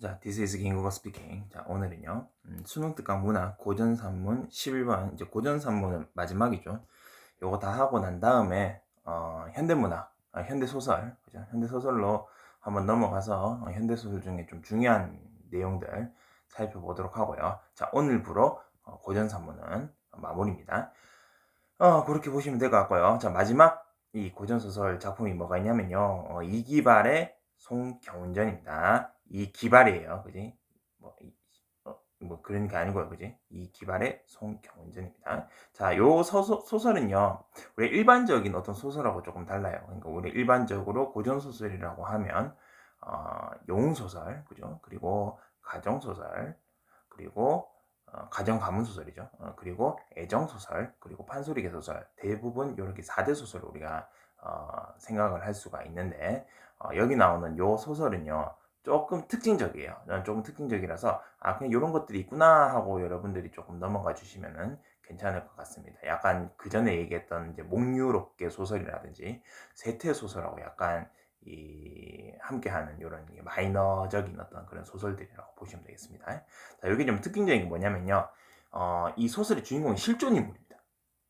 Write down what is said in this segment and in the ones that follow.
자, This is 김국어 스피킹. 자, 오늘은요. 음, 수능 특강 문화 고전 산문 11번 이제 고전 산문은 마지막이죠. 요거 다 하고 난 다음에 어, 현대 문화, 아, 현대 소설, 그죠? 현대 소설로 한번 넘어가서 어, 현대 소설 중에 좀 중요한 내용들 살펴보도록 하고요. 자, 오늘부로 어, 고전 산문은 마무리입니다. 어, 그렇게 보시면 될 것 같고요. 자, 마지막 이 고전 소설 작품이 뭐가 있냐면요. 어, 이기발의 송경운전입니다. 이 기발이에요. 그지? 뭐, 이, 어, 뭐 그런 게 아니고요. 그지? 이 기발의 송경운전입니다. 자, 요 소설, 소설은요. 우리 일반적인 어떤 소설하고 조금 달라요. 그러니까 우리 일반적으로 고전 소설이라고 하면 어, 영웅 소설, 그죠? 그리고 가정 소설, 그리고 어, 가정 가문 소설이죠. 어, 그리고 애정 소설, 그리고 판소리계 소설 대부분 이렇게 4대 소설 우리가 어, 생각을 할 수가 있는데 어, 여기 나오는 요 소설은요. 조금 특징적이에요. 조금 특징적이라서 아 그냥 이런 것들이 있구나 하고 여러분들이 조금 넘어가 주시면은 괜찮을 것 같습니다. 약간 그 전에 얘기했던 이제 목유롭게 소설이라든지 세태 소설하고 약간 이 함께하는 이런 마이너적인 어떤 그런 소설들이라고 보시면 되겠습니다. 자 여기 좀 특징적인 게 뭐냐면요. 어, 이 소설의 주인공이 실존 인물입니다.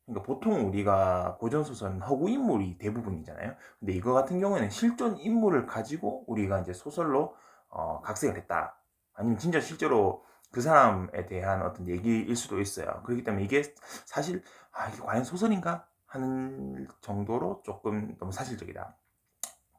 그러니까 보통 우리가 고전 소설은 허구 인물이 대부분이잖아요. 근데 이거 같은 경우에는 실존 인물을 가지고 우리가 이제 소설로 어, 각색을 했다. 아니면 진짜 실제로 그 사람에 대한 어떤 얘기일 수도 있어요. 그렇기 때문에 이게 사실 아 이게 과연 소설인가 하는 정도로 조금 너무 사실적이다.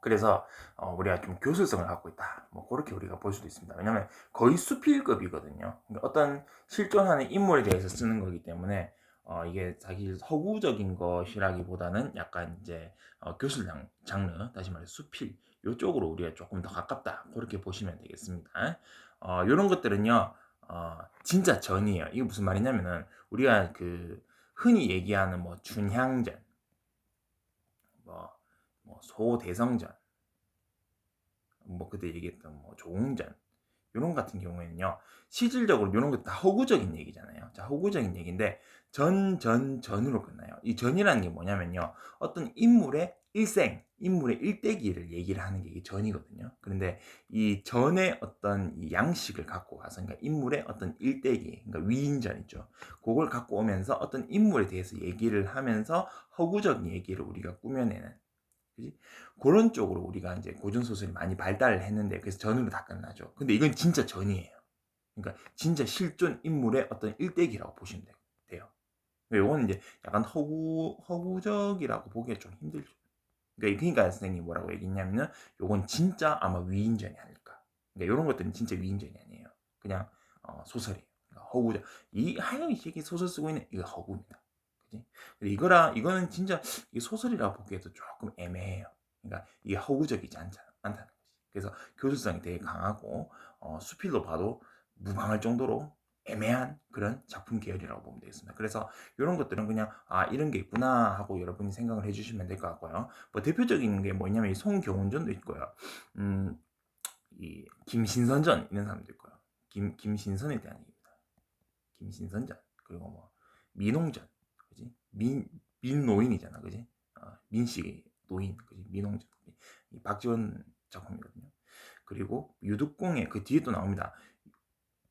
그래서 어, 우리가 좀 교술성을 갖고 있다. 뭐 그렇게 우리가 볼 수도 있습니다. 왜냐하면 거의 수필급이거든요. 그러니까 어떤 실존하는 인물에 대해서 쓰는 거기 때문에 어, 이게 사실 서구적인 것이라기보다는 약간 이제 어, 교술 장, 장르, 다시 말해 수필 이쪽으로 우리가 조금 더 가깝다. 그렇게 보시면 되겠습니다. 어, 이런 것들은요, 어, 진짜 전이에요. 이게 무슨 말이냐면은 우리가 그 흔히 얘기하는 뭐 춘향전, 뭐, 뭐 소대성전, 뭐 그때 얘기했던 뭐 조웅전 이런 같은 경우에는요 실질적으로 이런 것다 허구적인 얘기잖아요. 자 허구적인 얘기인데 전, 전, 전으로 끝나요. 이 전이라는 게 뭐냐면요 어떤 인물의 일생, 인물의 일대기를 얘기를 하는 게 이게 전이거든요. 그런데 이 전의 어떤 이 양식을 갖고 가서 그러니까 인물의 어떤 일대기, 그러니까 위인전 있죠. 그걸 갖고 오면서 어떤 인물에 대해서 얘기를 하면서 허구적인 얘기를 우리가 꾸며내는 그지? 그런 쪽으로 우리가 이제 고전 소설이 많이 발달을 했는데 그래서 전으로 다 끝나죠. 근데 이건 진짜 전이에요. 그러니까 진짜 실존 인물의 어떤 일대기라고 보시면 돼요. 요거는 이제 약간 허구 허구적이라고 보기에 좀 힘들죠. 그러니까, 그러니까 선생님이 뭐라고 얘기했냐면은 요건 진짜 아마 위인전이 아닐까. 그러니까 이런 것들은 진짜 위인전이 아니에요. 그냥 어, 소설이에요. 그러니까 허구적. 이 하영이 씨이 소설 쓰고 있는 이거 허구입니다. 그지? 이거랑 이거는 진짜 이 소설이라고 보기에도 조금 애매해요. 그러니까 이게 허구적이지 않잖아, 않다는 거지. 그래서 교수성이 되게 강하고 어, 수필로 봐도 무방할 정도로 애매한 그런 작품 계열이라고 보면 되겠습니다. 그래서 이런 것들은 그냥 아 이런 게 있구나 하고 여러분이 생각을 해주시면 될 것 같고요. 뭐 대표적인 게 뭐냐면 이 송경운전도 있고요. 음, 이 김신선전 이런 사람도 있고요. 김 김신선에 대한 얘기입니다. 김신선전 그리고 뭐 민홍전 그지 민 민노인이잖아 그지 어, 민씨 노인 그지 민홍전 이 박지원 작품이거든요. 그리고 유득공의 그 뒤에 또 나옵니다.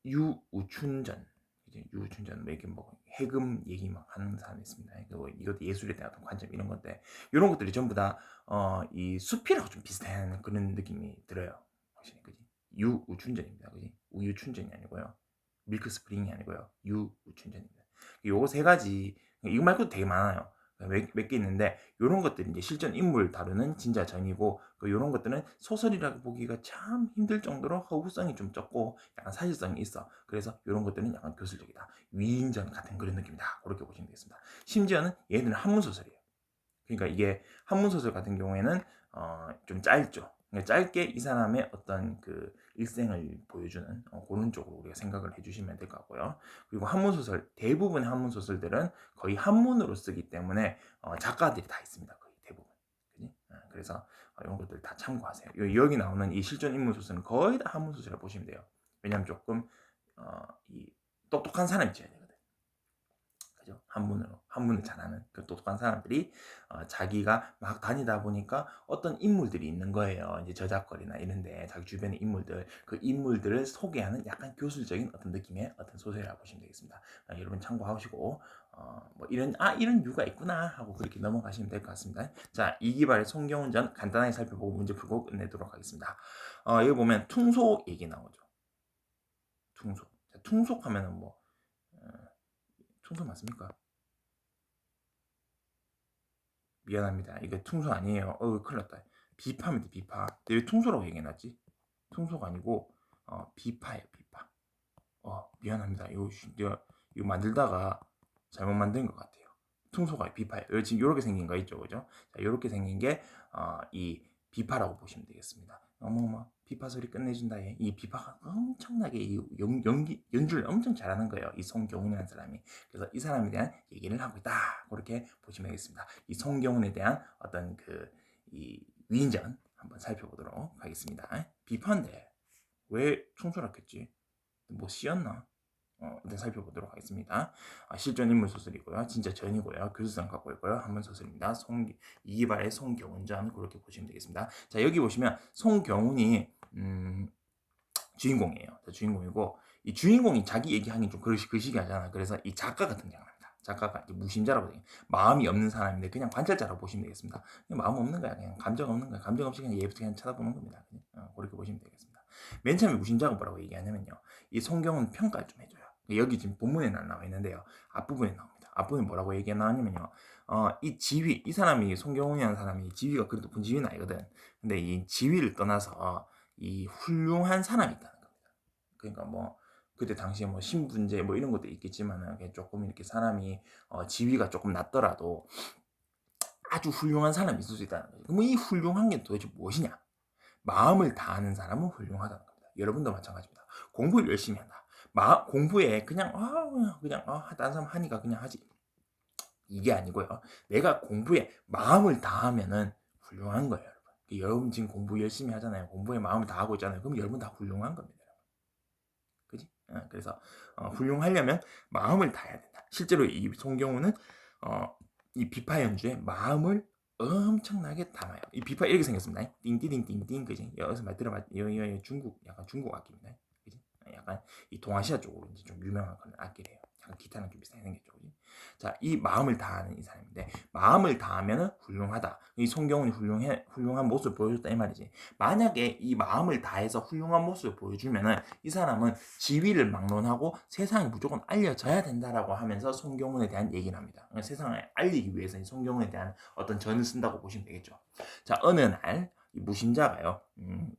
유우춘전 이제 유우춘전 뭐 이렇게 뭐 해금 얘기 막 하는 사람이 있습니다. 그리고 이것도 예술에 대한 관점 이런 건데 이런 것들이 전부 다이 어, 수필하고 좀 비슷한 그런 느낌이 들어요. 확실히 그지 유우춘전입니다. 그지 우유춘전이 아니고요. 밀크 스프링이 아니고요. 유우춘전입니다. 요거 세 가지 이거 말고도 되게 많아요. 몇 개 있는데 이런 것들이 이제 실전 인물 다루는 진짜 전이고 이런 그 것들은 소설이라고 보기가 참 힘들 정도로 허구성이 좀 적고 약간 사실성이 있어. 그래서 이런 것들은 약간 교술적이다. 위인전 같은 그런 느낌이다. 그렇게 보시면 되겠습니다. 심지어는 얘들은 한문 소설이에요. 그러니까 이게 한문 소설 같은 경우에는 어, 좀 짧죠. 그러니까 짧게 이 사람의 어떤 그 일생을 보여주는 어, 그런 쪽으로 우리가 생각을 해주시면 될 것 같고요. 그리고 한문 소설 대부분의 한문 소설들은 거의 한문으로 쓰기 때문에 어, 작가들이 다 있습니다. 거의 대부분. 그지? 어, 그래서 어, 이런 것들 다 참고하세요. 여기 나오는 이 실존 인물 소설은 거의 다 한문 소설이라고 보시면 돼요. 왜냐하면 조금 어, 이 똑똑한 사람이 지어야 되거 든. 그죠? 한문으로 한문을 잘하는 그 똑똑한 사람들이 어, 자기가 막 다니다 보니까 어떤 인물들이 있는 거예요. 이제 저작거리나 이런데 자기 주변의 인물들 그 인물들을 소개하는 약간 교술적인 어떤 느낌의 어떤 소설이라고 보시면 되겠습니다. 어, 여러분 참고하시고 어, 뭐 이런 아 이런 이유가 있구나 하고 그렇게 넘어가시면 될 것 같습니다. 자 이기발의 송경운전 간단하게 살펴보고 문제 풀고 끝내도록 하겠습니다. 어, 여기 보면 퉁속 얘기 나오죠. 퉁속. 자, 퉁속 하면은 뭐 어, 퉁속 맞습니까? 미안합니다. 이거 퉁소 아니에요. 어, 큰일 났다. 비파입니다, 비파. 근데 왜 퉁소라고 얘기해놨지? 퉁소가 아니고, 어, 비파예요, 비파. 어, 미안합니다. 이거, 이거 만들다가 잘못 만든 것 같아요. 퉁소가 비파예요. 여기 지금 이렇게 생긴 거 있죠, 그죠? 자, 이렇게 생긴 게, 어, 이 비파라고 보시면 되겠습니다. 어머머, 비파 소리 끝내준다. 얘. 이 비파가 엄청나게 이 연, 연기, 연주를 엄청 잘하는 거예요. 이 송경훈이라는 사람이. 그래서 이 사람에 대한 얘기를 하고 있다. 그렇게 보시면 되겠습니다. 이 송경훈에 대한 어떤 그, 이 위인전 한번 살펴보도록 하겠습니다. 비파인데, 왜 총소랐겠지? 뭐 씌었나? 어, 일단 살펴보도록 하겠습니다. 아, 실존 인물 소설이고요. 진짜 전이고요. 교수상 갖고 있고요. 한문 소설입니다. 송, 이기발의 송경훈전 그렇게 보시면 되겠습니다. 자 여기 보시면 송경훈이 음, 주인공이에요. 자, 주인공이고 이 주인공이 자기 얘기하기 좀 그시, 그시기 하잖아. 그래서 이 작가가 등장합니다. 작가가 무심자라고 돼요. 마음이 없는 사람인데 그냥 관찰자라고 보시면 되겠습니다. 마음 없는 거야. 그냥 감정 없는 거야. 감정 없이 그냥 얘부터 그냥 쳐다보는 겁니다. 그냥. 어, 그렇게 보시면 되겠습니다. 맨 처음에 무심자가 뭐라고 얘기하냐면요. 이 송경훈 평가를 좀 해줘요. 여기 지금 본문에 안 나와 있는데요. 앞부분에 나옵니다. 앞부분에 뭐라고 얘기가 나왔냐면요. 어, 이 지위, 이 사람이 송경훈이라는 사람이 지위가 그리 높은 지위는 아니거든. 근데 이 지위를 떠나서 이 훌륭한 사람이 있다는 겁니다. 그러니까 뭐 그때 당시에 뭐 신분제 뭐 이런 것도 있겠지만은 조금 이렇게 사람이 어, 지위가 조금 낮더라도 아주 훌륭한 사람이 있을 수 있다는 거죠. 그럼 이 훌륭한 게 도대체 무엇이냐? 마음을 다하는 사람은 훌륭하다는 겁니다. 여러분도 마찬가지입니다. 공부를 열심히 한다. 마, 공부에 그냥 아 그냥 아 다른 사람 하니까 그냥 하지 이게 아니고요. 내가 공부에 마음을 다하면은 훌륭한 거예요, 여러분. 지금 공부 열심히 하잖아요. 공부에 마음을 다하고 있잖아요. 그럼 여러분 다 훌륭한 겁니다. 그지? 어, 그래서 어, 훌륭하려면 마음을 다해야 된다. 실제로 이 송경우는 어, 이 비파 연주에 마음을 엄청나게 담아요. 이 비파 이렇게 생겼습니다. 띵띵띵띵띵 그지? 여기서 말 들어봐. 여, 중국 약간 중국 악기입니다. 약간 이 동아시아 쪽으로 이제 좀 유명한 그런 악기래요. 약간 기타랑 좀 비슷하게 생겼죠. 자, 이 마음을 다하는 이 사람인데 마음을 다하면은 훌륭하다. 이 송경훈이 훌륭해 훌륭한 모습을 보여줬다 이 말이지. 만약에 이 마음을 다해서 훌륭한 모습을 보여주면은 이 사람은 지위를 막론하고 세상에 무조건 알려져야 된다라고 하면서 송경훈에 대한 얘기를 합니다. 그러니까 세상에 알리기 위해서 이 송경훈에 대한 어떤 전을 쓴다고 보시면 되겠죠. 자, 어느 날 이 무신자가요. 음,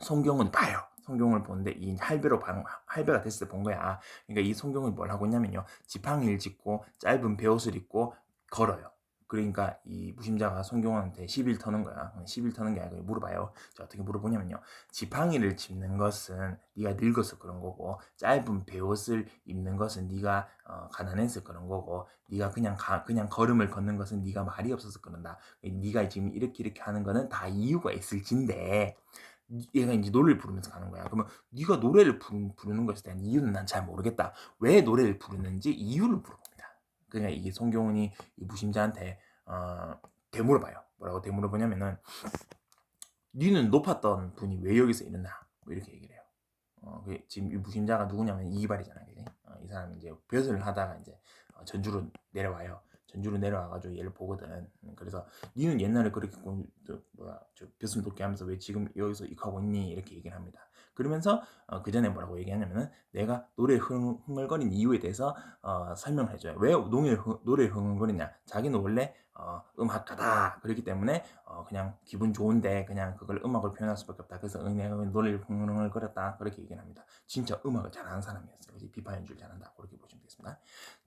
송경훈 봐요. 성경을 보는데 이 할배로 방, 할배가 됐을 때 본 거야. 그러니까 이 성경을 뭘 하고 있냐면요. 지팡이를 짚고 짧은 베옷을 입고 걸어요. 그러니까 이 무심자가 성경한테 시비를 터는 거야. 시비를 터는 게 아니고 물어봐요. 자, 어떻게 물어보냐면요. 지팡이를 짚는 것은 네가 늙어서 그런 거고 짧은 베옷을 입는 것은 네가 어, 가난해서 그런 거고 네가 그냥 가, 그냥 걸음을 걷는 것은 네가 말이 없어서 그런다. 네가 지금 이렇게 이렇게 하는 거는 다 이유가 있을진데 얘가 이제 노래를 부르면서 가는 거야. 그러면 네가 노래를 부르, 는 것에 대한 이유는 난 잘 모르겠다. 왜 노래를 부르는지 이유를 물어봅니다. 그러니까 이게 송경훈이 이 무심자한테 어, 되물어봐요. 뭐라고 되물어보냐면은 니는 높았던 분이 왜 여기서 있느냐? 뭐 이렇게 얘기를 해요. 어, 그 지금 이 무심자가 누구냐면 이발이잖아, 그지? 어, 이 사람이 이제 벼슬을 하다가 이제 어, 전주로 내려와요. 전주로 내려와가지고 얘를 보거든. 음, 그래서 니는 옛날에 그렇게 뭐야 저 벼슬 높게 하면서 왜 지금 여기서 익하고 있니 이렇게 얘기를 합니다. 그러면서 어, 그 전에 뭐라고 얘기하냐면은 내가 노래 흥, 흥얼거린 이유에 대해서 어, 설명을 해줘요. 왜 노래 노래 흥얼거리냐? 자기는 원래 어, 음악가다 그렇기 때문에 어, 그냥 기분 좋은데 그냥 그걸 음악을 표현할 수밖에 없다. 그래서 내가 노래를 흥얼거렸다 그렇게 얘기를 합니다. 진짜 음악을 잘하는 사람이었어요. 비파 연주를 잘한다 그렇게 보시면 되겠습니다.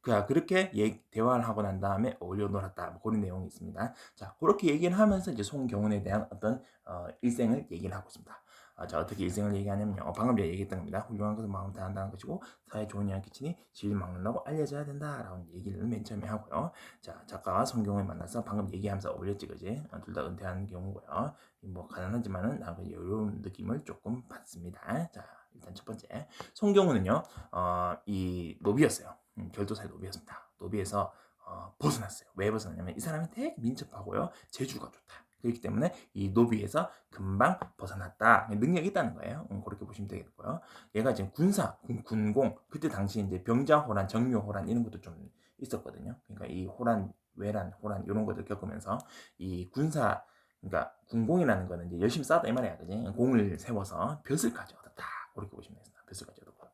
그 그렇게 얘, 대화를 하고 난 다음에 어울려 놀았다 뭐 그런 내용이 있습니다. 자 그렇게 얘기를 하면서 이제 송경훈에 대한 어떤 어, 일생을 얘기를 하고 있습니다. 아, 자 어떻게 일생을 얘기하냐면요. 어, 방금 제가 얘기했던 겁니다. 훌륭한 것은 마음 다한다는 것이고 사회 좋은 영향 끼치니 지위를 막는다고 알려져야 된다라는 얘기를 맨 처음에 하고요. 자 작가와 성경을 만나서 방금 얘기하면서 어울렸지 그지? 어, 둘다 은퇴한 경우고요. 뭐 가난하지만은 나그 여유로운 느낌을 조금 받습니다. 자 일단 첫 번째 송경우는요 어, 이 노비였어요. 음, 결도사의 노비였습니다. 노비에서 어, 벗어났어요. 왜 벗어났냐면 이 사람이 되게 민첩하고요. 재주가 좋다. 그렇기 때문에 이 노비에서 금방 벗어났다. 능력이 있다는 거예요. 음, 그렇게 보시면 되겠고요. 얘가 지금 군사, 군, 군공, 그때 당시 이제 병자호란, 정묘호란 이런 것도 좀 있었거든요. 그러니까 이 호란, 외란, 호란 이런 것들 겪으면서 이 군사, 그러니까 군공이라는 거는 이제 열심히 싸웠다 이 말이야, 그지? 공을 세워서 벼슬까지 얻었다. 그렇게 보시면 되겠습니다. 벼슬까지 얻었고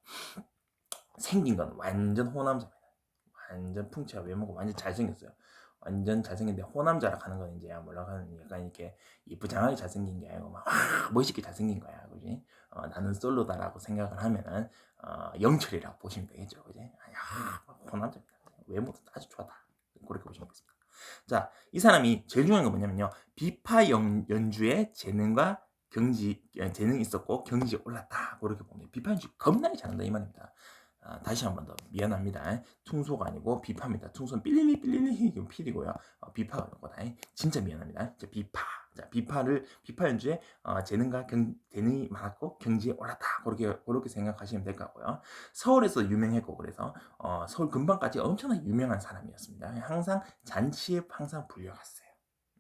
생긴 건 완전 호남자입니다. 완전 풍채와 외모가 완전 잘생겼어요. 완전 잘생긴데 호남자라 하는 건 이제 뭐라 하는 약간 이렇게 이쁘장하게 잘생긴 게 아니고 막 와, 멋있게 잘생긴 거야, 그지? 어, 나는 솔로다라고 생각을 하면은 어, 영철이라고 보시면 되겠죠, 그지? 야, 호남자입니다. 외모도 아주 좋다. 그렇게 보시면 되겠습니다. 자, 이 사람이 제일 중요한 건 뭐냐면요, 비파 연, 연주에 재능과 경지 어, 재능이 있었고 경지에 올랐다. 그렇게 보면 비파 연주 겁나게 잘한다 이 말입니다. 아, 다시 한 번 더 미안합니다. 퉁소가 아니고 비파입니다. 퉁소는 삘리리 삘리리 이건 필이고요. 어, 비파가 거다. 진짜 미안합니다. 자, 비파. 자, 비파를 비파 연주에 어, 재능과 경, 재능이 많았고 경지에 올랐다. 그렇게 그렇게 생각하시면 될 것 같고요. 서울에서 유명했고 그래서 어, 서울 근방까지 엄청나게 유명한 사람이었습니다. 항상 잔치에 항상 불려갔어요.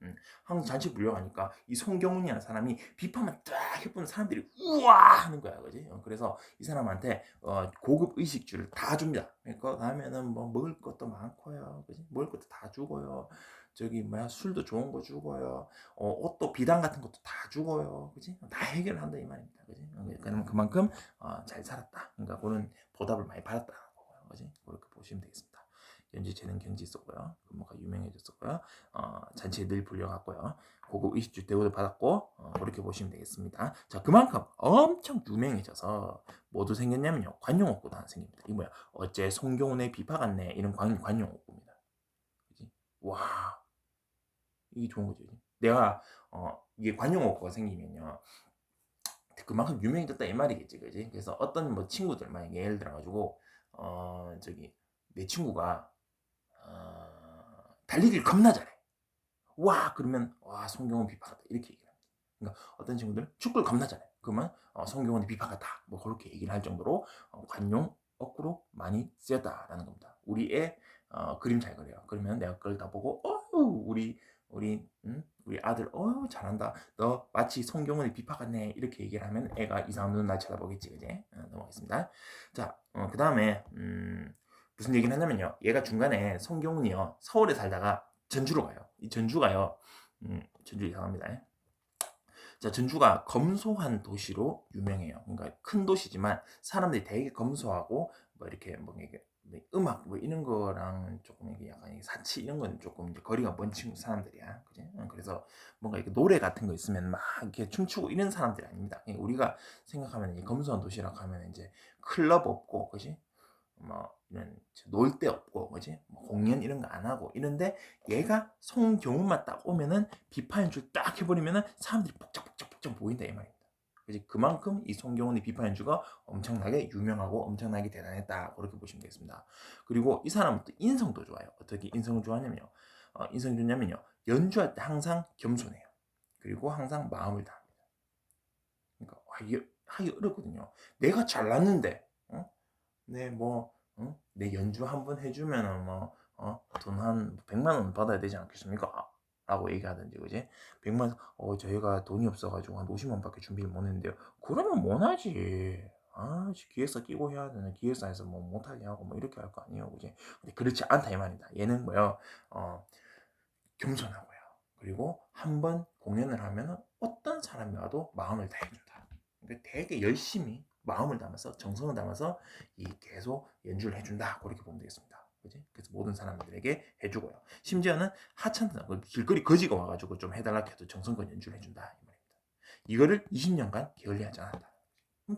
음, 항상 잔치 불려가니까 이 송경훈이라는 사람이 비파만 딱 해보는 사람들이 우와 하는 거야, 그지? 어, 그래서 이 사람한테 어, 고급 의식주를 다 줍니다. 그러니까 가면은 뭐 먹을 것도 많고요, 그지? 먹을 것도 다 주고요. 저기 뭐야 술도 좋은 거 주고요. 어, 옷도 비단 같은 것도 다 주고요, 그지? 다 해결한다 이 말입니다, 그지? 그러면 그만큼 어, 잘 살았다. 그러니까 그런 보답을 많이 받았다, 그지? 그렇게 보시면 되겠습니다. 연지 재능 경지 있었고요. 뭐가 유명해졌었고요. 어, 잔치에 늘 불려갔고요. 고급 의식주 대우를 받았고 어, 그렇게 보시면 되겠습니다. 자 그만큼 엄청 유명해져서 뭐도 생겼냐면요. 관용옥구도 하나 생깁니다. 이 뭐야? 어째 송경훈의 비파 같네 이런 관, 관용옥구입니다. 그지? 와 이게 좋은 거죠. 내가 어, 이게 관용옥구가 생기면요. 그만큼 유명해졌다 이 말이겠지, 그지? 그래서 어떤 뭐 친구들 만약에 예를 들어 가지고 어 저기 내 친구가 어, 달리기를 겁나 잘해. 와 그러면 와 송경원 비파같다 이렇게 얘기를 합니다. 그러니까 어떤 친구들은 축구를 겁나 잘해. 그러면 어, 송경원이 비파같다. 뭐 그렇게 얘기를 할 정도로 어, 관용 어구로 많이 쓰였다라는 겁니다. 우리 애 어, 그림 잘 그려요. 그러면 내가 그걸 다 보고 어우 우리 우리 음? 우리 아들 어우 잘한다. 너 마치 송경원이 비파 같네 이렇게 얘기를 하면 애가 이상한 눈날 쳐다보겠지 그제 어, 넘어가겠습니다. 자 어, 그 다음에 음, 무슨 얘기를 하냐면요. 얘가 중간에 송경훈이요. 서울에 살다가 전주로 가요. 이 전주가요. 음, 전주 이상합니다. 자, 전주가 검소한 도시로 유명해요. 그러니까 큰 도시지만 사람들이 되게 검소하고 뭐 이렇게 뭐 이게 뭐 음악 뭐 이런 거랑 조금 이게 약간 사치 이런 건 조금 이제 거리가 먼 친구 사람들이야. 그지? 그래서 뭔가 이렇게 노래 같은 거 있으면 막 이렇게 춤추고 이런 사람들이 아닙니다. 우리가 생각하면 이 검소한 도시라고 하면 이제 클럽 없고, 그지? 뭐 이런 놀 데 없고 뭐지 뭐 공연 이런 거 안 하고 이런데 얘가 송경훈만 딱 오면은 비파인 줄 딱 해버리면은 사람들이 복잡복잡복잡 보인다 이 말입니다. 그지 그만큼 이 송경훈의 비파인 주가 엄청나게 유명하고 엄청나게 대단했다 그렇게 보시면 되겠습니다. 그리고 이 사람은 또 인성도 좋아요. 어떻게 인성을 좋아하냐면요. 어, 인성이 좋냐면요. 연주할 때 항상 겸손해요. 그리고 항상 마음을 다합니다. 그러니까 하기 어렵거든요. 내가 잘났는데 어? 네, 뭐, 어? 내 연주 한 번 해주면은 뭐, 어? 돈한 100만 원 받아야 되지 않겠습니까? 아, 라고 얘기하든지, 그지? 100만, 어, 저희가 돈이 없어가지고 한 50만 밖에 준비를 못 했는데요. 그러면 못하지. 아, 기획사 끼고 해야 되는 기획사에서 뭐 못하게 하고 뭐 이렇게 할 거 아니에요, 그지? 근데 그렇지 않다, 이 말이다. 얘는 뭐요, 어, 겸손하고요. 그리고 한 번 공연을 하면은 어떤 사람이 와도 마음을 다해준다. 그러니까 되게 열심히 마음을 담아서 정성을 담아서 이 계속 연주를 해준다 그렇게 보면 되겠습니다. 그지? 그래서 모든 사람들에게 해주고요. 심지어는 하찮다 그 길거리 거지가 와가지고 좀 해달라 해도 정성껏 연주를 해준다 이 말입니다. 이거를 20년간 게을리하지 않았다.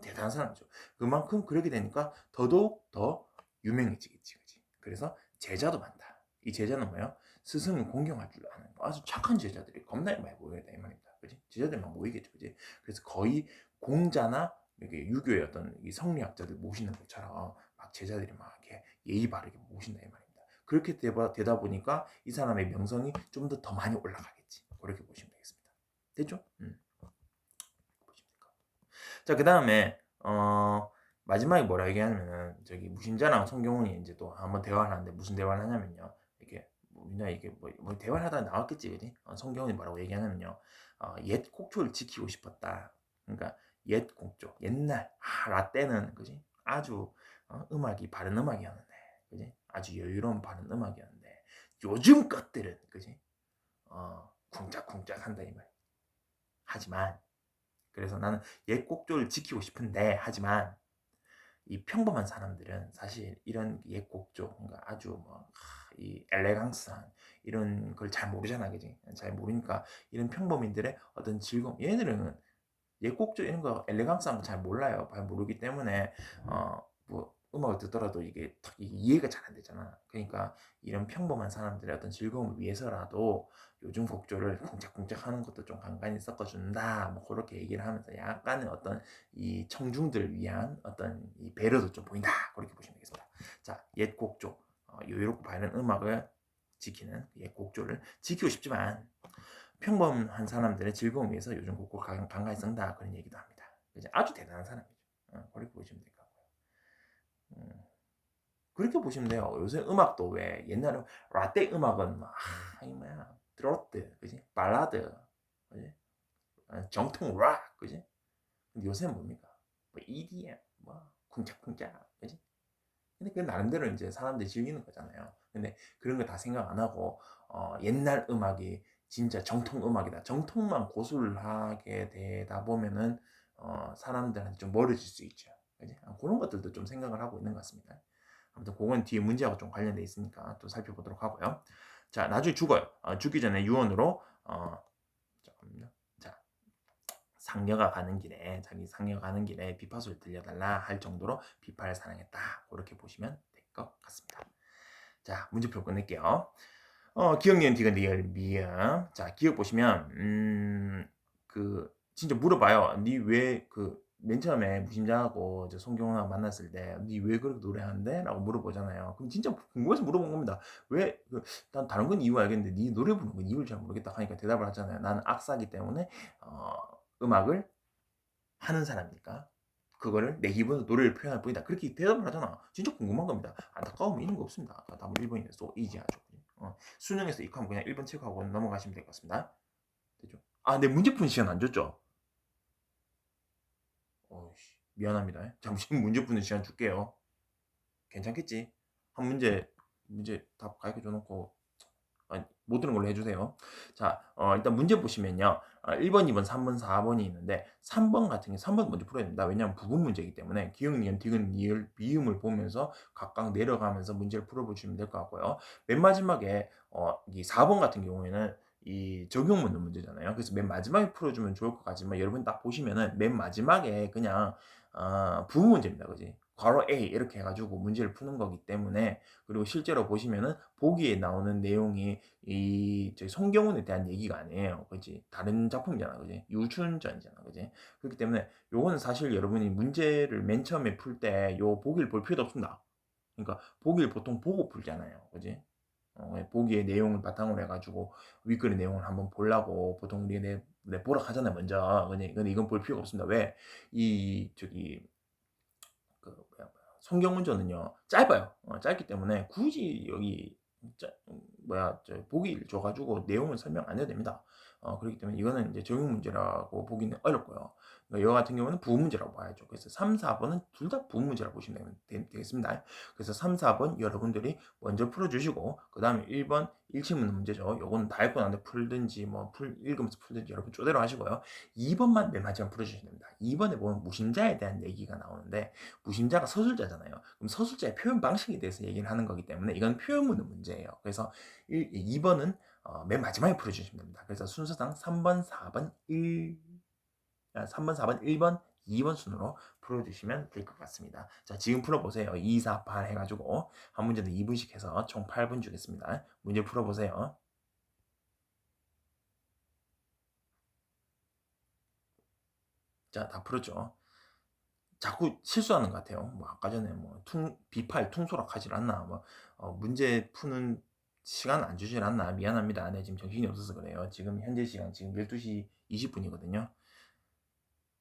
대단한 사람이죠. 그만큼 그렇게 되니까 더더욱 더 유명해지겠지, 그지? 그래서 제자도 많다. 이 제자는 뭐예요? 스승을 공경할 줄 아는 아주 착한 제자들이 겁나게 많이 모여야 이 말입니다. 그지? 제자들만 모이겠죠, 그지? 그래서 거의 공자나 이게 유교의 어떤 이 성리학자들 모시는 것처럼 막 제자들이 막 이렇게 예의 바르게 모신다 이 말입니다. 그렇게 되다, 보니까 이 사람의 명성이 좀 더 더 많이 올라가겠지. 그렇게 보시면 되겠습니다. 됐죠? 음. 보시면 될까. 자, 그 다음에 어, 마지막에 뭐라 얘기하냐면은 저기 무신자랑 성경훈이 이제 또 한번 대화를 하는데 무슨 대화를 하냐면요. 이게 우리나 이게 뭐, 뭐 대화를 하다 나왔겠지, 그지? 어, 성경훈이 뭐라고 얘기하냐면요. 어, 옛 곡초를 지키고 싶었다. 그러니까 옛 곡조, 옛날 아, 라떼는 그지? 아주 어, 음악이 바른 음악이었는데, 그지? 아주 여유로운 바른 음악이었는데 요즘 것들은 그지? 어, 쿵짝쿵짝 한다 이 말. 하지만 그래서 나는 옛 곡조를 지키고 싶은데 하지만 이 평범한 사람들은 사실 이런 옛 곡조, 그러니까 아주 뭐 이 엘레강스한 이런 걸 잘 모르잖아, 그지? 잘 모르니까 이런 평범인들의 어떤 즐거움, 얘네들은 옛 곡조 이런 거 엘레강스한 거 잘 몰라요, 잘 모르기 때문에 어뭐 음악을 듣더라도 이게 탁 이해가 잘 안 되잖아. 그러니까 이런 평범한 사람들의 어떤 즐거움을 위해서라도 요즘 곡조를 쿵짝쿵짝 하는 것도 좀 간간히 섞어준다. 뭐 그렇게 얘기를 하면서 약간의 어떤 이 청중들을 위한 어떤 이 배려도 좀 보인다. 그렇게 보시면 되겠습니다. 자, 옛 곡조, 어, 여유롭고 밝은 음악을 지키는 옛 곡조를 지키고 싶지만 평범한 사람들의 즐거움 위해서 요즘 곡조 간간히 쓴다. 그런 얘기도 합니다. 아주 대단한 사람이죠. 어, 그렇게 보시면 됩니다. 음. 그렇게 보시면 돼요. 요새 음악도 왜 옛날에 라떼 음악은 막 아, 이 뭐야 트로트, 그지? 발라드, 그지? 아, 정통 락, 그지? 근데 요새는 뭡니까? 뭐 EDM, 뭐 쿵짝쿵짝, 그지? 근데 그 나름대로 이제 사람들이 즐기는 거잖아요. 근데 그런 거 다 생각 안 하고 어, 옛날 음악이 진짜 정통 음악이다. 정통만 고수를 하게 되다 보면은 어, 사람들한테 좀 멀어질 수 있죠. 그지? 아, 그런 것들도 좀 생각을 하고 있는 것 같습니다. 아무튼 그건 뒤에 문제하고 좀 관련돼 있으니까 또 살펴보도록 하고요. 자, 나중에 죽어요. 어, 죽기 전에 유언으로 어, 잠깐만요. 자, 상녀가 가는 길에 자기 상녀가 가는 길에 비파소를 들려달라 할 정도로 비파를 사랑했다. 그렇게 보시면 될 것 같습니다. 자, 문제표 끝낼게요. 어, 기억, 니은, 디귿, 리얼, 미음. 자, 기억 보시면 음, 그 진짜 물어봐요. 니 왜 그 맨 처음에 무신자하고 이제 송경호랑 만났을 때 니 왜 그렇게 노래하는데? 라고 물어보잖아요. 그럼 진짜 궁금해서 물어본 겁니다. 왜? 그, 난 다른 건 이유 알겠는데 니 노래 부르는 건 이유를 잘 모르겠다 하니까 대답을 하잖아요. 나는 악사기 때문에 어, 음악을 하는 사람이니까 그거를 내 기분으로 노래를 표현할 뿐이다. 그렇게 대답을 하잖아. 진짜 궁금한 겁니다. 안타까우면 이런 거 없습니다. 답은 1번이네. 소 이지하죠. 어, 수능에서 이거 하면 그냥 1번 체크하고 넘어가시면 될 것 같습니다. 되죠? 아, 내 문제 푸는 시간 안 줬죠? 어이씨, 미안합니다. 잠시 문제 푸는 시간 줄게요. 괜찮겠지? 한 문제, 문제 답 가르쳐 줘놓고, 아, 못 들은 걸로 해주세요. 자, 어, 일단 문제 보시면요. 어, 1번, 2번, 3번, 4번이 있는데, 3번 같은 게 3번 먼저 풀어야 됩니다. 왜냐하면 부분 문제이기 때문에, 기억, 니은, 디귿, 니을, 비음을 보면서 각각 내려가면서 문제를 풀어보시면 될 것 같고요. 맨 마지막에, 어, 이 4번 같은 경우에는 이 적용 묻는 문제잖아요. 그래서 맨 마지막에 풀어주면 좋을 것 같지만 여러분 딱 보시면은 맨 마지막에 그냥 어, 부분 문제입니다. 그지? 괄호 A 이렇게 해가지고 문제를 푸는 거기 때문에 그리고 실제로 보시면은 보기에 나오는 내용이 이 저희 송경훈에 대한 얘기가 아니에요. 그지? 다른 작품이잖아. 그지? 유춘전이잖아. 그지? 그렇기 때문에 요거는 사실 여러분이 문제를 맨 처음에 풀 때 요 보기를 볼 필요도 없습니다. 그러니까 보기를 보통 보고 풀잖아요. 그지? 어, 예, 보기의 내용을 바탕으로 해가지고 윗글의 내용을 한번 보려고 보통 우리 내, 내 보러 가잖아요 먼저 근데 이건 볼 필요가 없습니다 왜 이 저기 그 뭐야 성경 문제는요 짧아요. 어, 짧기 때문에 굳이 여기 짜, 뭐야 저 보기 줘가지고 내용을 설명 안 해도 됩니다 어, 그렇기 때문에 이거는 이제 적용 문제라고 보기는 어렵고요 그러니까 이거 같은 경우는 부분 문제라고 봐야죠. 그래서 3, 4번은 둘 다 부분 문제라고 보시면 되 겠습니다. 그래서 3, 4번 여러분들이 먼저 풀어주시고 그 다음에 1번 1치문 문제죠. 요거는 다 읽고 나는데 풀든지 뭐 풀, 읽으면서 풀든지 여러분 쪼대로 하시고요. 2번만 맨 마지막 풀어주시면 됩니다. 2번에 보면 무심자에 대한 얘기가 나오는데 무심자가 서술자잖아요. 그럼 서술자의 표현 방식에 대해서 얘기를 하는 거기 때문에 이건 표현 묻는 문제예요. 그래서 1, 2번은 어, 맨 마지막에 풀어주시면 됩니다. 그래서 순서상 3번, 4번, 1, 3번, 4번, 1번, 2번 순으로 풀어주시면 될 것 같습니다. 자, 지금 풀어보세요. 2, 4, 8 해가지고 한 문제는 2분씩 해서 총 8분 주겠습니다. 문제 풀어보세요. 자, 다 풀었죠? 자꾸 실수하는 것 같아요. 뭐 아까 전에 뭐 퉁, 비팔 퉁소락 하질 않나, 뭐 어, 문제 푸는 시간 안 주질 않나 미안합니다. 네, 지금 정신이 없어서 그래요. 지금 현재 시간 지금 12시 20분이거든요.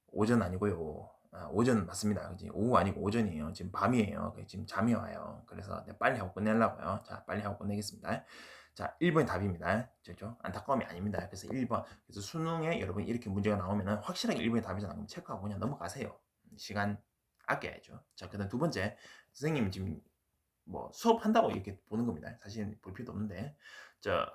오전 아니고요. 아, 오전 맞습니다. 오후 아니고 오전이에요. 지금 밤이에요. 지금 잠이 와요. 그래서 내가 빨리 하고 끝내려고요. 자, 빨리 하고 끝내겠습니다. 자, 1번이 답입니다. 그죠? 안타까움이 아닙니다. 그래서 1번. 그래서 수능에 여러분 이렇게 문제가 나오면은 확실하게 1번이 답이잖아. 그럼 체크하고 그냥 넘어가세요. 시간 아껴야죠. 자, 그 다음 두 번째. 선생님이 지금 뭐 수업한다고 이렇게 보는 겁니다. 사실 볼 필요도 없는데. 저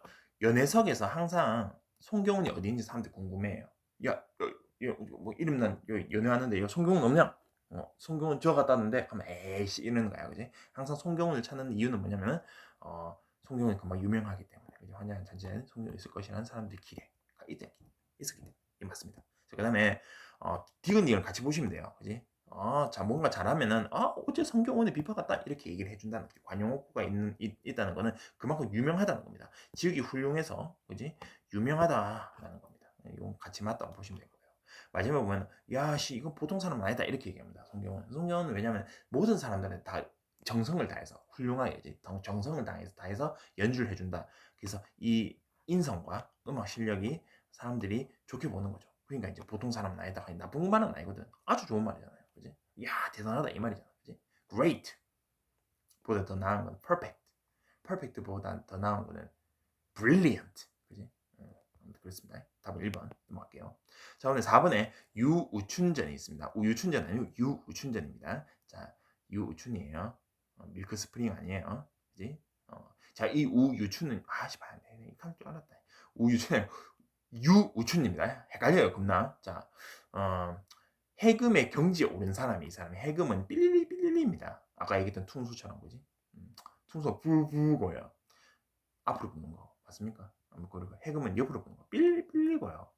연애석에서 항상 송경훈이 어디 있는지 사람들이 궁금해해요. 야, 여, 여, 뭐 이름 난 여, 연애하는데 여 송경훈 없냐? 어, 송경훈 저 갔다 왔는데 하면 에이씨 이러는 거야, 그지? 항상 송경훈을 찾는 이유는 뭐냐면 어, 송경훈이 그만 유명하기 때문에 그지? 환장한 잔재는 송경훈이 있을 것이라는 사람들이 기대가 있대, 있었기 때문에 이 맞습니다. 자, 그다음에 어, 디귿니을 같이 보시면 돼요, 그지? 어, 자 뭔가 잘하면은 아 어제 성경원의 비파 같다 이렇게 얘기를 해준다는 거지. 관용어구가 있는 있, 있다는 거는 그만큼 유명하다는 겁니다. 지역이 훌륭해서 그지 유명하다라는 겁니다. 이건 같이 맞다고 보시면 되고요. 마지막에 보면 야 씨 이거 보통 사람 아니다 이렇게 얘기합니다. 성경은 성경은 왜냐하면 모든 사람들은 다 정성을 다해서 훌륭하게 정성을 다해서 다해서 연주를 해준다. 그래서 이 인성과 음악 실력이 사람들이 좋게 보는 거죠. 그러니까 이제 보통 사람은 아니다. 나쁜 말은 아니거든. 아주 좋은 말이잖아요. 그지? 야 대단하다 이 말이잖아. 그지? Great 보다 더 나은 건 perfect. perfect보다 더 나은 거는 brilliant. 그지? 음, 그렇습니다. 답은 1번 넘어갈게요. 자 오늘 4번에 유우춘전이 있습니다. 우유춘전 아니고 유우춘전입니다. 자 유우춘이에요. 어, 밀크 스프링 아니에요. 그지? 어, 자이 우유춘은 아씨 봐야 돼. 이탈 줄 알았다. 우유춘 유우춘입니다. 헷갈려요, 겁나. 자, 어, 해금의 경지에 오른 사람이 이 사람이 해금은 삐리리 삐리리입니다. 아까 얘기했던 퉁수처럼 그지? 음, 퉁수가 불불고요. 앞으로 붙는 거 맞습니까? 그리고 해금은 옆으로 붙는 거 삐리리 삐리리고요.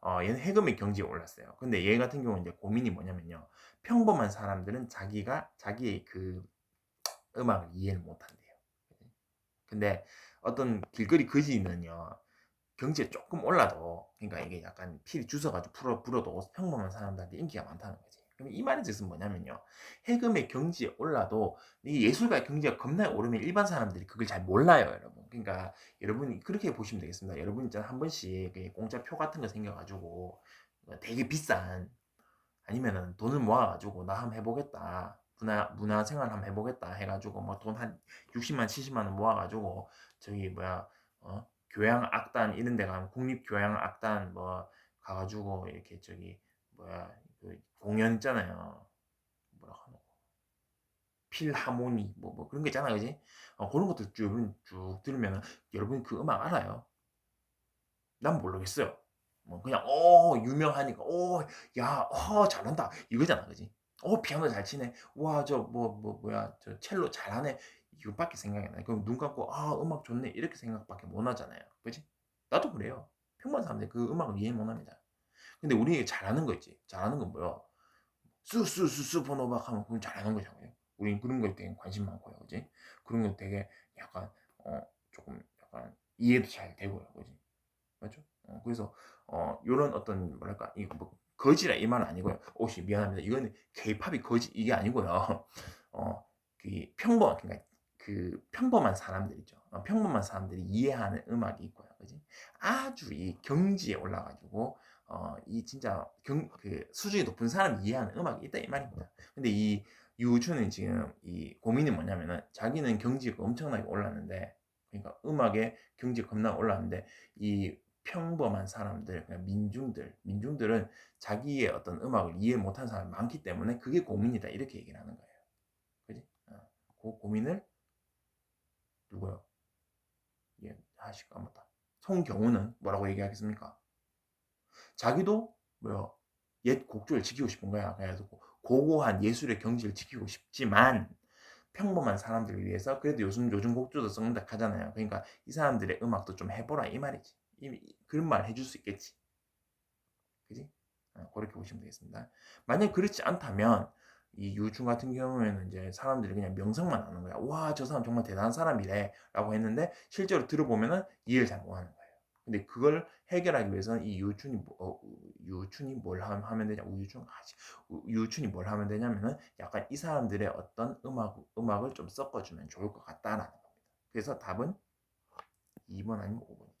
어, 얘는 해금의 경지에 올랐어요. 근데 얘 같은 경우는 이제 고민이 뭐냐면요. 평범한 사람들은 자기가 자기의 그 음악을 이해를 못한대요. 근데 어떤 길거리 거지는요. 경지에 조금 올라도 그러니까 이게 약간 필이 주워가지고 풀어 불어도 평범한 사람들한테 인기가 많다는 거지. 그럼 이 말의 뜻은 뭐냐면요. 해금의 경지에 올라도 이 예술가의 경지가 겁나 오르면 일반 사람들이 그걸 잘 몰라요, 여러분. 그러니까 여러분이 그렇게 보시면 되겠습니다. 여러분 있잖아 한 번씩 공짜 표 같은 거 생겨가지고 되게 비싼 아니면은 돈을 모아가지고 나 한번 해보겠다. 문화 문화 생활 한번 해보겠다 해가지고 뭐 돈 한 60만 70만 원 모아가지고 저기 뭐야 어 교양악단 이런 데 가면 국립교양악단 뭐 가가지고 이렇게 저기 뭐야 그 공연 있잖아요. 뭐라 하노? 필하모니 뭐, 뭐 그런 게 있잖아 그지? 어, 그런 것들 쭉 여러분 쭉 들으면 여러분 그 음악 알아요? 난 모르겠어요. 뭐 그냥 어 유명하니까 어야 어 잘한다 이거잖아 그지? 어 피아노 잘 치네. 와 저 뭐뭐 뭐, 야저 첼로 잘하네. 이거밖에 생각이 안 나요. 그럼 눈 감고 아 음악 좋네 이렇게 생각밖에 못 하잖아요. 그지? 나도 그래요. 평범한 사람들 그 음악을 이해 못 합니다. 근데 우리 잘하는 거 있지. 잘하는 건 뭐야? 수수수 슈퍼노박 하면 그건 잘하는 거잖아요. 우린 그런 거에 되게 관심 많고요. 그지? 그런 거 되게 약간 어 조금 약간 이해도 잘 되고요. 그지? 맞죠? 어, 그래서 어 요런 어떤 뭐랄까 이거 뭐 거지라 이 말은 아니고요. 오씨 미안합니다. 이거는 케이팝이 거지 이게 아니고요. 어그 평범 그러니까 그 평범한 사람들이죠. 어, 평범한 사람들이 이해하는 음악이 있고요. 그지? 아주 이 경지에 올라가지고 어, 이 진짜 경, 그 수준이 높은 사람이 이해하는 음악이 있다 이 말입니다. 근데 이 유우춘은 지금 이 고민이 뭐냐면은 자기는 경지가 엄청나게 올랐는데 그러니까 음악의 경지가 겁나 올랐는데 이 평범한 사람들, 그냥 민중들, 민중들은 자기의 어떤 음악을 이해 못한 사람이 많기 때문에 그게 고민이다 이렇게 얘기를 하는 거예요. 그지? 어, 그 고민을 누구요? 예, 아씨 까먹다. 송경우는 뭐라고 얘기하겠습니까? 자기도 뭐요? 옛 곡조를 지키고 싶은 거야. 그래서 고고한 예술의 경지를 지키고 싶지만 평범한 사람들을 위해서 그래도 요즘 요즘 곡조도 썩는다 하잖아요. 그러니까 이 사람들의 음악도 좀 해보라 이 말이지. 이, 그런 말 해줄 수 있겠지. 그지? 어, 그렇게 보시면 되겠습니다. 만약 그렇지 않다면 이 유충 같은 경우에는 이제 사람들이 그냥 명성만 하는 거야. 와, 저 사람 정말 대단한 사람이래. 라고 했는데, 실제로 들어보면은 이해를 잘 못 하는 거예요. 근데 그걸 해결하기 위해서는 이 유춘이, 뭐, 어, 유춘이 뭘 하면 되냐, 우유춘, 아, 유춘이 뭘 하면 되냐면은 약간 이 사람들의 어떤 음악, 음악을 좀 섞어주면 좋을 것 같다라는 겁니다. 그래서 답은 2번 아니면 5번이지.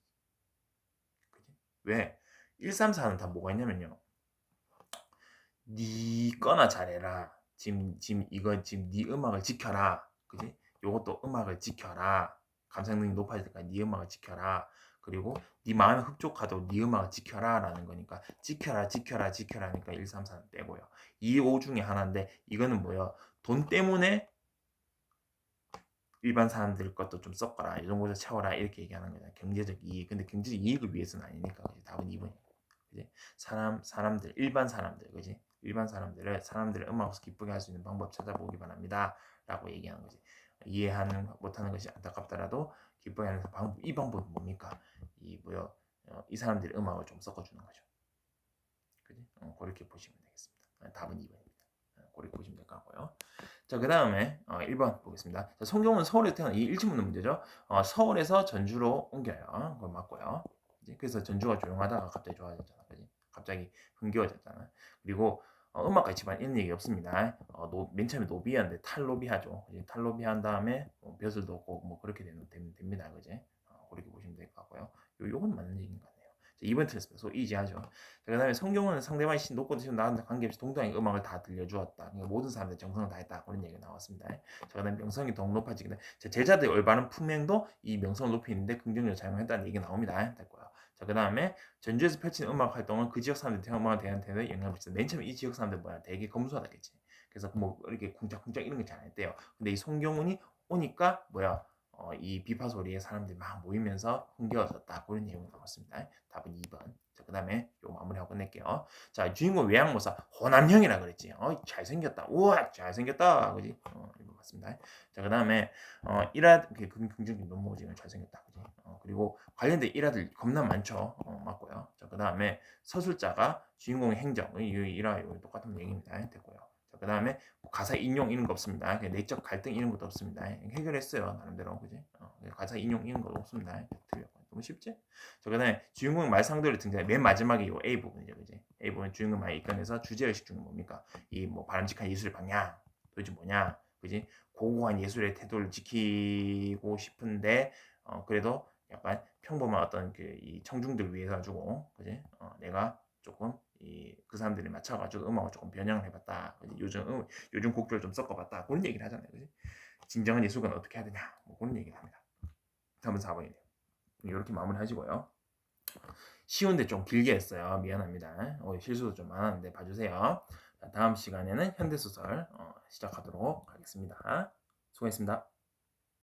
그지? 왜? 1, 3, 4는 다 뭐가 있냐면요. 니 거나 잘해라. 지금 지금 이거 지금 네 음악을 지켜라. 그지? 요것도 음악을 지켜라. 감상 능력이 높아질 때까지 네 음악을 지켜라. 그리고 네 마음에 흡족하도록 네 음악을 지켜라 라는 거니까 지켜라 지켜라 지켜라 니까 1, 3, 4는 빼고요. 2, 5 중에 하나인데 이거는 뭐야? 돈 때문에 일반 사람들 것도 좀 섞어라. 이 정도에서 채워라. 이렇게 얘기하는 거잖아. 경제적 이익. 근데 경제적 이익을 위해서는 아니니까. 그지? 답은 2번이야. 그지? 사람, 사람들, 일반 사람들. 그지? 일반 사람들을, 사람들을 음악으로 기쁘게 할 수 있는 방법 찾아보기 바랍니다. 라고 얘기하는 거지. 이해하는, 못하는 것이 안타깝더라도 기쁘게 하는 방법, 이 방법은 뭡니까? 이, 뭐요? 어, 이 사람들의 음악을 좀 섞어주는 거죠. 그지? 어, 그렇게 보시면 되겠습니다. 어, 답은 2번입니다. 어, 그렇게 보시면 될 것 같고요. 자, 그 다음에 어, 1번 보겠습니다. 자, 성경은 서울에 태어난 이 일치문는 문제죠. 어, 서울에서 전주로 옮겨요. 그거 맞고요. 그래서 전주가 조용하다가 갑자기 좋아졌잖아. 그지? 갑자기 흥겨워졌잖아. 그리고 어, 음악가 집안 이런 얘기 없습니다. 어, 노, 맨 처음에 노비였는데 탈노비하죠. 탈노비한 다음에 뭐 벼슬도 없고 뭐 그렇게 되면 됩니다. 그지? 어, 그렇게 보시면 될 것 같고요. 요, 요건 맞는 얘기인 것 같네요. 자, 2번 틀렸습니다. 소 이지하죠. 그 다음에 성경은 상대방이 신 높고 지금 나한테 관계없이 동등하게 음악을 다 들려주었다. 그러니까 모든 사람들 정성을 다했다. 그런 얘기가 나왔습니다. 자, 그 다음에 명성이 더욱 높아지기 때문에 제자들의 올바른 품행도 이 명성을 높이는데 긍정적으로 작용했다는 얘기가 나옵니다. 됐고요. 자, 그 다음에 전주에서 펼치는 음악 활동은 그 지역 사람들 음악에 대한 대한 영향을 미친다. 맨 처음에 이 지역 사람들 뭐야? 되게 검소하다겠지. 그래서 뭐 이렇게 쿵짝쿵짝 이런 게잘안 했대요. 근데 이 송경훈이 오니까 뭐야? 어, 이 비파 소리에 사람들이 막 모이면서 흥겨워졌다. 그런 내용이 나왔습니다. 답은 2번. 자, 그 다음에 요 마무리하고 끝낼게요. 자, 주인공 외양모사 호남형이라 그랬지. 어, 잘생겼다. 우와, 잘생겼다. 그지? 어, 이거 맞습니다. 자, 그 다음에 어, 일화 그 긍정적인 너무 지금 잘생겼다. 그지? 어, 그리고 관련된 일화들 겁나 많죠. 어, 맞고요. 자, 그 다음에 서술자가 주인공의 행정, 이 일화 요 똑같은 얘기입니다. 됐고요. 그 다음에 뭐 가사 인용 이런 거 없습니다. 내적 갈등 이런 것도 없습니다. 해결했어요 나름대로 그지? 어, 가사 인용 이런 거 없습니다. 틀려. 너무 쉽지? 자 그 다음에 주인공 말상도를 등장해 맨 마지막에 이 A 부분이죠, 그지? A 부분 주인공 말 이끌면서 주제 의식 중은 뭡니까? 이 뭐 바람직한 예술의 방향 도대체 뭐냐, 그지? 고고한 예술의 태도를 지키고 싶은데 어, 그래도 약간 평범한 어떤 그 이 청중들 위해 가지고 그지? 어, 내가 조금 이그 사람들이 맞춰가지고 음악을 조금 변형을 해봤다. 그지? 요즘 음, 요즘 곡들을 좀 섞어봤다. 그런 얘기를 하잖아요. 그지? 진정한 예술가는 어떻게 해야 되냐? 뭐 그런 얘기를 합니다. 다음은 4번이네요. 이렇게 마무리하시고요. 쉬운데 좀 길게 했어요. 미안합니다. 어, 실수도 좀 많았는데 봐주세요. 자, 다음 시간에는 현대소설 어, 시작하도록 하겠습니다. 수고했습니다.